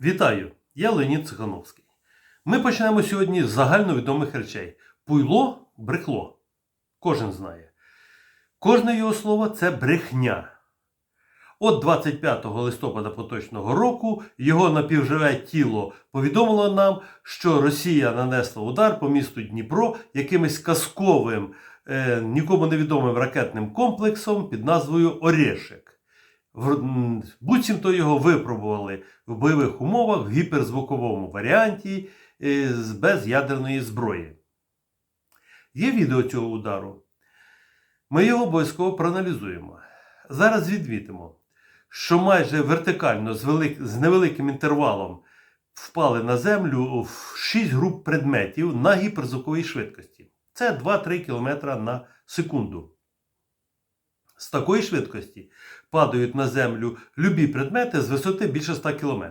Вітаю! Я Леонід Цихановський. Ми почнемо сьогодні з загальновідомих речей. Пуйло брехло. Кожен знає. Кожне його слово це брехня. От 25 листопада поточного року його напівживе тіло повідомило нам, що Росія нанесла удар по місту Дніпро якимось казковим, е, нікому невідомим ракетним комплексом під назвою Орешек. Буцімто його випробували в бойових умовах в гіперзвуковому варіанті е, без ядерної зброї. Є відео цього удару. Ми його обов'язково проаналізуємо. Зараз відмітимо, що майже вертикально з, велик... з невеликим інтервалом впали на землю в 6 груп предметів на гіперзвуковій швидкості. Це 2-3 км на секунду. З такої швидкості падають на землю любі предмети з висоти більше 100 км.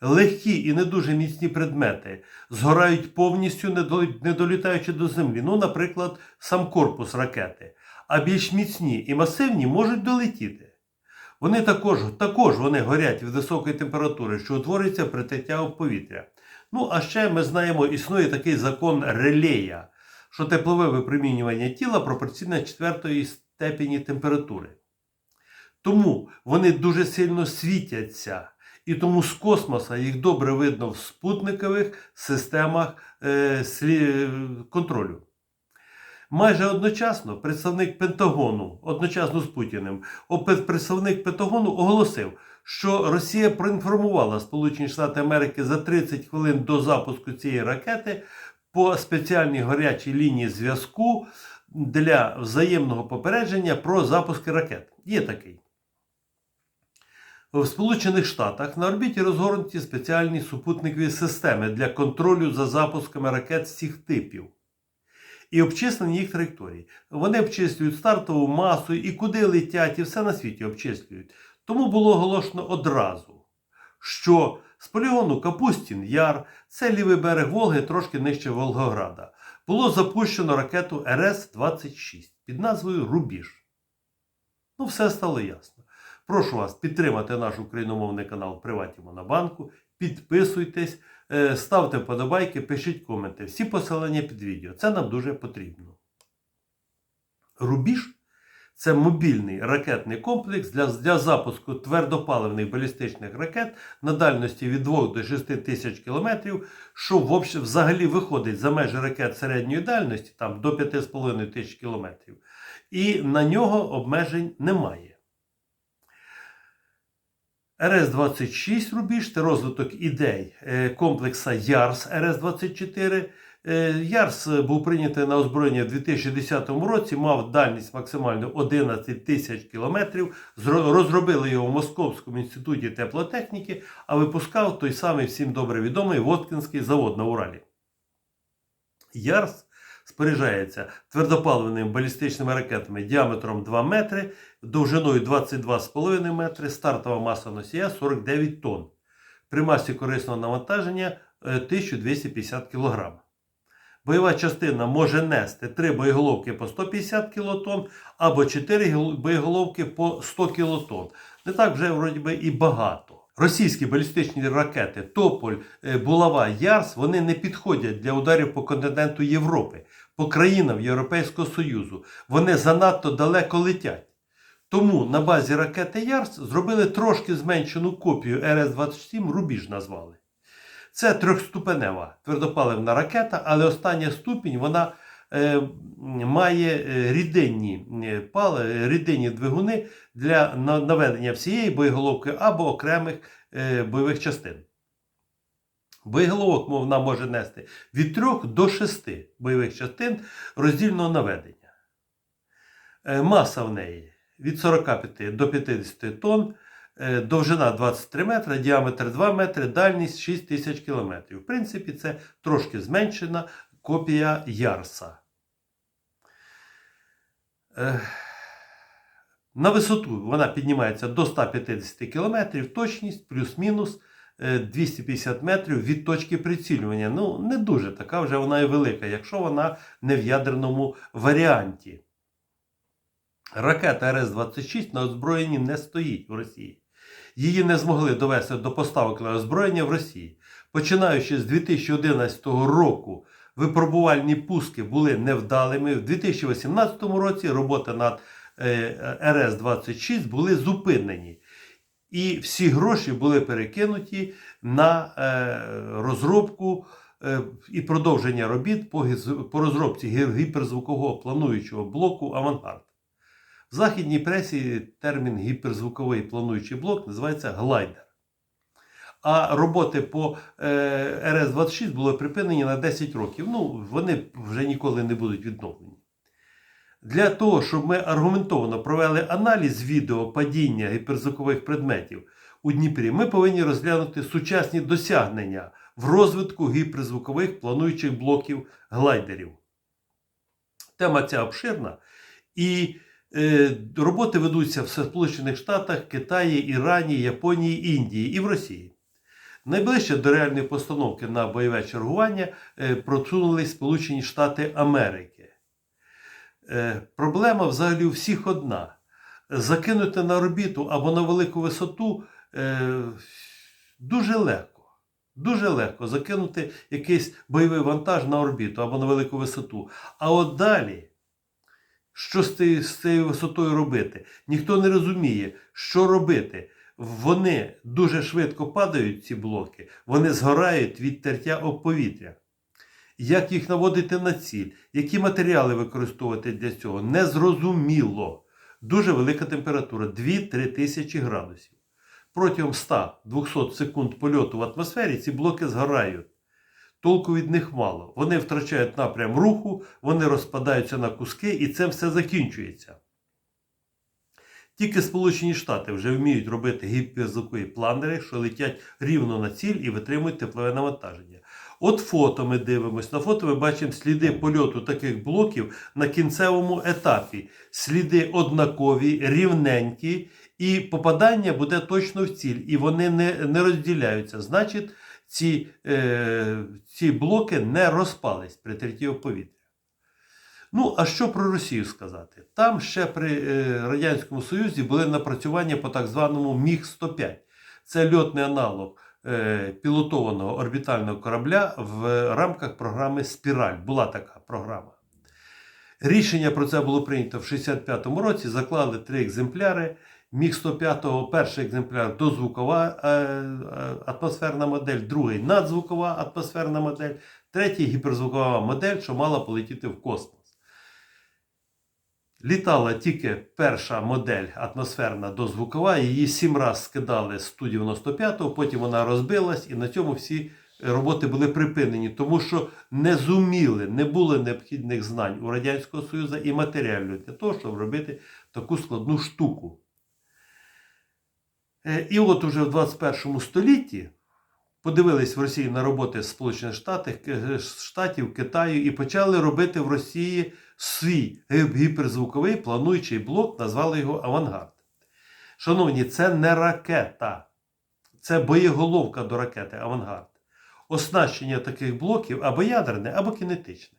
Легкі і не дуже міцні предмети згорають повністю, не долітаючи до землі. Ну, наприклад, сам корпус ракети. А більш міцні і масивні можуть долетіти. Вони також, також вони горять від високої температури, що утворюється при тяття в повітря. Ну, а ще ми знаємо, існує такий закон релея, що теплове випромінювання тіла пропорційне четвертої степені температури. Тому вони дуже сильно світяться, і тому з космоса їх добре видно в спутникових системах е, слі- контролю. Майже одночасно представник Пентагону, одночасно з Путіним, представник Пентагону оголосив, що Росія проінформувала Сполучені Штати Америки за 30 хвилин до запуску цієї ракети по спеціальній гарячій лінії зв'язку для взаємного попередження про запуски ракет. Є такий. В Сполучених Штатах на орбіті розгорнуті спеціальні супутникові системи для контролю за запусками ракет всіх типів і обчислені їх траєкторії. Вони обчислюють стартову масу і куди летять, і все на світі обчислюють. Тому було оголошено одразу, що з полігону Капустін Яр, це лівий берег Волги, трошки нижче Волгограда, було запущено ракету РС-26 під назвою Рубіж. Ну, все стало ясно. Прошу вас підтримати наш україномовний канал Приваті Монобанку. Підписуйтесь, е, ставте вподобайки, пишіть коменти. Всі посилання під відео. Це нам дуже потрібно. Рубіж це мобільний ракетний комплекс для, для запуску твердопаливних балістичних ракет на дальності від 2 до 6 тисяч кілометрів, що взагалі виходить за межі ракет середньої дальності, там до 5,5 тисяч кілометрів. І на нього обмежень немає. РС-26 рубіж це розвиток ідей е, комплекса ЯРС РС-24. Е, ЯРС був прийнятий на озброєння в 2010 році, мав дальність максимально 11 тисяч кілометрів. Розробили його в Московському інституті теплотехніки, а випускав той самий всім добре відомий Воткінський завод на Уралі. ЯРС споряджається твердопаливними балістичними ракетами діаметром 2 метри, довжиною 22,5 метри, стартова маса носія 49 тонн. При масі корисного навантаження е, 1250 кг. Бойова частина може нести 3 боєголовки по 150 кілотон або 4 боєголовки по 100 кілотон. Не так вже вроді би і багато. Російські балістичні ракети Тополь, е, Булава, Ярс вони не підходять для ударів по континенту Європи, по країнам Європейського Союзу. Вони занадто далеко летять. Тому на базі ракети Ярс зробили трошки зменшену копію РС-27, рубіж назвали. Це трьохступенева твердопаливна ракета, але остання ступінь вона е, має е, рідинні, е, пали, е, рідинні двигуни для наведення всієї боєголовки або окремих е, бойових частин. Боєголовок вона може нести від 3 до 6 бойових частин роздільного наведення. Е, Маса в неї від 45 до 50 тонн, е, довжина 23 метри, діаметр 2 метри, дальність 6 тисяч кілометрів. В принципі, це трошки зменшена копія Ярса. Е, На висоту вона піднімається до 150 км, точність плюс-мінус е, 250 метрів від точки прицілювання. Ну, не дуже така вже вона і велика, якщо вона не в ядерному варіанті. Ракета РС-26 на озброєнні не стоїть в Росії. її не змогли довести до поставок на озброєння в Росії. Починаючи з 2011 року, випробувальні пуски були невдалими. В 2018 році роботи над е, РС-26 були зупинені. І всі гроші були перекинуті на е, розробку е, і продовження робіт по розробці гіперзвукового плануючого блоку Авангард. В західній пресі термін гіперзвуковий плануючий блок називається глайдер. А роботи по е, РС-26 були припинені на 10 років. Ну, вони вже ніколи не будуть відновлені. Для того, щоб ми аргументовано провели аналіз відео падіння гіперзвукових предметів у Дніпрі, ми повинні розглянути сучасні досягнення в розвитку гіперзвукових плануючих блоків глайдерів. Тема ця обширна, і роботи ведуться в Сполучених Штатах, Китаї, Ірані, Японії, Індії і в Росії. Найближче до реальної постановки на бойове чергування е, просунулись Сполучені Штати Америки. Е, Проблема взагалі у всіх одна: закинути на орбіту або на велику висоту е, дуже легко. Дуже легко закинути якийсь бойовий вантаж на орбіту або на велику висоту. А от далі, що з цією, висотою робити? Ніхто не розуміє, що робити. Вони дуже швидко падають, ці блоки, вони згорають від тертя об повітря. Як їх наводити на ціль, які матеріали використовувати для цього, незрозуміло. Дуже велика температура 2-3 тисячі градусів. Протягом 100-200 секунд польоту в атмосфері ці блоки згорають. Толку від них мало. Вони втрачають напрям руху, вони розпадаються на куски і цим все закінчується. Тільки Сполучені Штати вже вміють робити гіперзвукові планери, що летять рівно на ціль і витримують теплове навантаження. От фото ми дивимося. На фото ми бачимо сліди польоту таких блоків на кінцевому етапі. Сліди однакові, рівненькі, і попадання буде точно в ціль, і вони не, не розділяються. Значить, ці, е, ці блоки не розпались при терті повітря. Ну, а що про Росію сказати? Там ще при е, Радянському Союзі були напрацювання по так званому Міг-105. Це льотний аналог е, пілотованого орбітального корабля в рамках програми Спіраль. Була така програма. Рішення про це було прийнято в 65-му році. Заклали три екземпляри. Міг-105 перший екземпляр дозвукова е, е, атмосферна модель, другий надзвукова атмосферна модель, третій гіперзвукова модель, що мала полетіти в космос. Літала тільки перша модель атмосферна дозвукова, її сім разів скидали з Ту-95, потім вона розбилась, і на цьому всі роботи були припинені, тому що не зуміли, не було необхідних знань у Радянського Союзу і матеріалів для того, щоб робити таку складну штуку. Е, І от уже в 21 столітті подивились в Росії на роботи Сполучених Штатів, Штатів, Китаю і почали робити в Росії свій гіперзвуковий плануючий блок, назвали його Авангард. Шановні, це не ракета, це боєголовка до ракети Авангард. Оснащення таких блоків або ядерне, або кінетичне.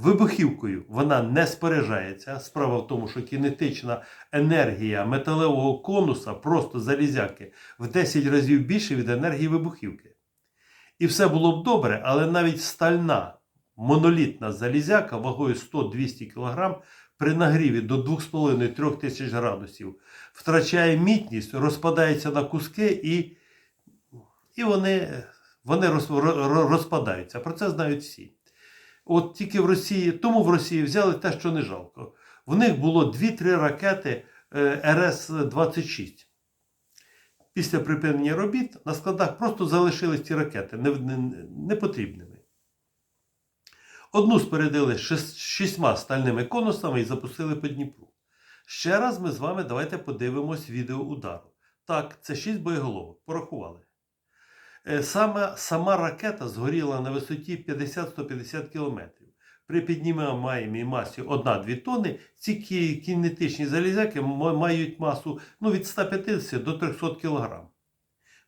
Вибухівкою вона не споряджається. Справа в тому, що кінетична енергія металевого конуса, просто залізяки, в 10 разів більше від енергії вибухівки. І все було б добре, але навіть стальна монолітна залізяка вагою 100-200 кг при нагріві до 2,5-3 тисяч градусів втрачає міцність, розпадається на куски і, і вони, вони розпадаються. Про це знають всі. От тільки в Росії, тому в Росії взяли те, що не жалко. В них було 2-3 ракети е, РС-26. Після припинення робіт на складах просто залишились ці ракети не- не- непотрібними. Одну спередили шіс- шістьма стальними конусами і запустили по Дніпру. Ще раз ми з вами давайте подивимось відео удару. Так, це 6 боєголовок. Порахували. Е, Саме сама ракета згоріла на висоті 50-150 км. При піднімаємій масі 1-2 тонни ці кінетичні залізяки мають масу ну, від 150 до 300 кг.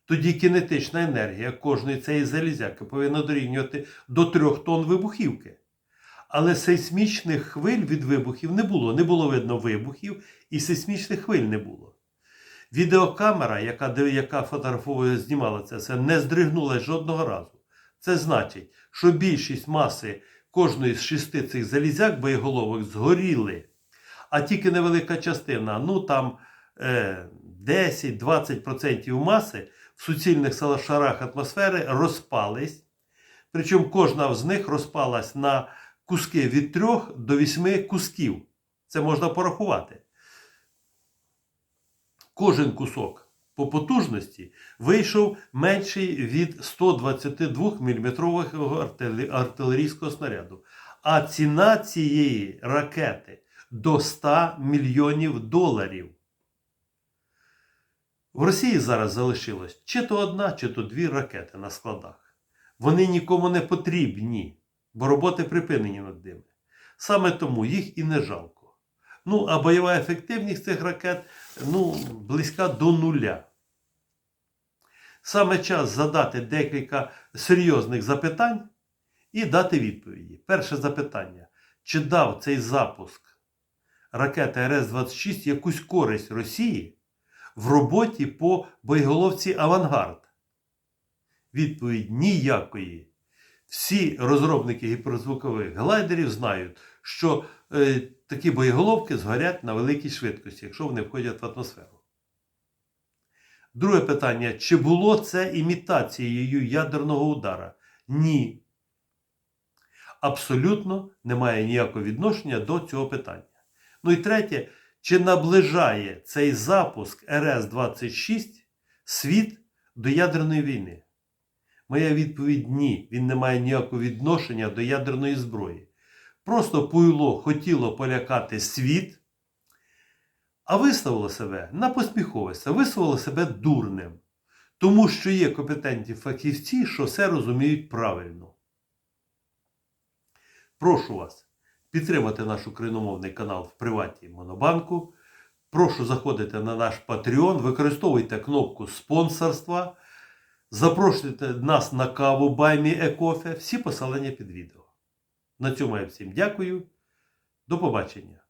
Тоді кінетична енергія кожної цієї залізяки повинна дорівнювати до 3 тонн вибухівки. Але сейсмічних хвиль від вибухів не було. Не було видно вибухів, і сейсмічних хвиль не було. Відеокамера, яка, яка фотографовує, знімала це, все, не здригнулася жодного разу. Це значить, що більшість маси кожної з шести цих залізяк боєголовок згоріли, а тільки невелика частина, ну там е, 10-20% маси в суцільних шарах атмосфери розпались. Причому кожна з них розпалась на куски від 3 до 8 кусків. Це можна порахувати. Кожен кусок по потужності вийшов менший від 122 мм артилерійського снаряду. А ціна цієї ракети до 100 мільйонів доларів. В Росії зараз залишилось чи то одна, чи то дві ракети на складах. Вони нікому не потрібні, бо роботи припинені над ними. Саме тому їх і не жалко. Ну, а бойова ефективність цих ракет ну, близька до нуля. Саме час задати декілька серйозних запитань і дати відповіді. Перше запитання: чи дав цей запуск ракети РС-26 якусь користь Росії в роботі по боєголовці Авангард? Відповідь ніякої. Всі розробники гіперзвукових глайдерів знають, що такі боєголовки згорять на великій швидкості, якщо вони входять в атмосферу. Друге питання: чи було це імітацією ядерного удара? Ні. Абсолютно немає ніякого відношення до цього питання. Ну і третє, чи наближає цей запуск РС-26 світ до ядерної війни? Моя відповідь ні. Він не має ніякого відношення до ядерної зброї. Просто Пуйло хотіло полякати світ, а виставило себе на посміховиська, виставило себе дурним. Тому що є компетентні фахівці, що все розуміють правильно. Прошу вас підтримати наш україномовний канал в приваті Монобанку. Прошу заходити на наш Patreon, використовуйте кнопку спонсорства. Запрошуйте нас на каву Баймі Екофе. Всі посилання під відео. На цьому я всім дякую. До побачення.